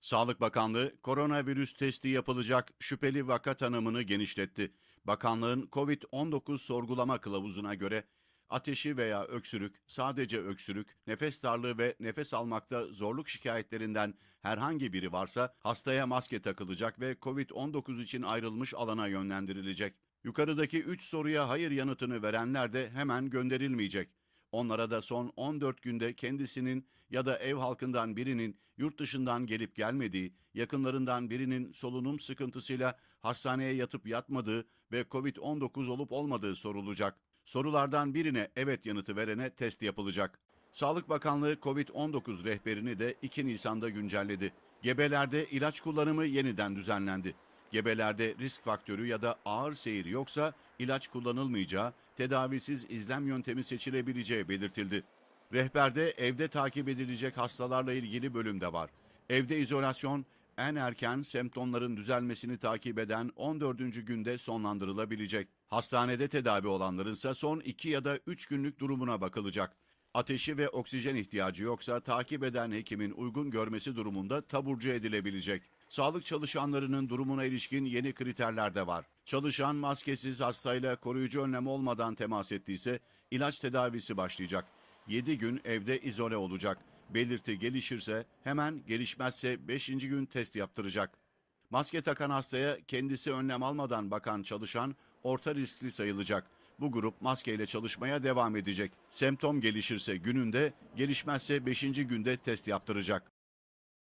Sağlık Bakanlığı koronavirüs testi yapılacak şüpheli vaka tanımını genişletti. Bakanlığın COVID-19 sorgulama kılavuzuna göre ateşi veya öksürük, sadece öksürük, nefes darlığı ve nefes almakta zorluk şikayetlerinden herhangi biri varsa hastaya maske takılacak ve COVID-19 için ayrılmış alana yönlendirilecek. Yukarıdaki 3 soruya hayır yanıtını verenler de hemen gönderilmeyecek. Onlara da son 14 günde kendisinin ya da ev halkından birinin yurt dışından gelip gelmediği, yakınlarından birinin solunum sıkıntısıyla hastaneye yatıp yatmadığı ve COVID-19 olup olmadığı sorulacak. Sorulardan birine evet yanıtı verene test yapılacak. Sağlık Bakanlığı COVID-19 rehberini de 2 Nisan'da güncelledi. Gebelerde ilaç kullanımı yeniden düzenlendi. Gebelerde risk faktörü ya da ağır seyir yoksa ilaç kullanılmayacağı, tedavisiz izlem yöntemi seçilebileceği belirtildi. Rehberde evde takip edilecek hastalarla ilgili bölüm de var. Evde izolasyon en erken semptomların düzelmesini takip eden 14. günde sonlandırılabilecek. Hastanede tedavi olanların ise son 2 ya da 3 günlük durumuna bakılacak. Ateşi ve oksijen ihtiyacı yoksa takip eden hekimin uygun görmesi durumunda taburcu edilebilecek. Sağlık çalışanlarının durumuna ilişkin yeni kriterler de var. Çalışan maskesiz hastayla koruyucu önlem olmadan temas ettiyse ilaç tedavisi başlayacak. 7 gün evde izole olacak. Belirti gelişirse hemen gelişmezse 5. gün test yaptıracak. Maske takan hastaya kendisi önlem almadan bakan çalışan orta riskli sayılacak. Bu grup maskeyle çalışmaya devam edecek. Semptom gelişirse gününde, gelişmezse 5. günde test yaptıracak.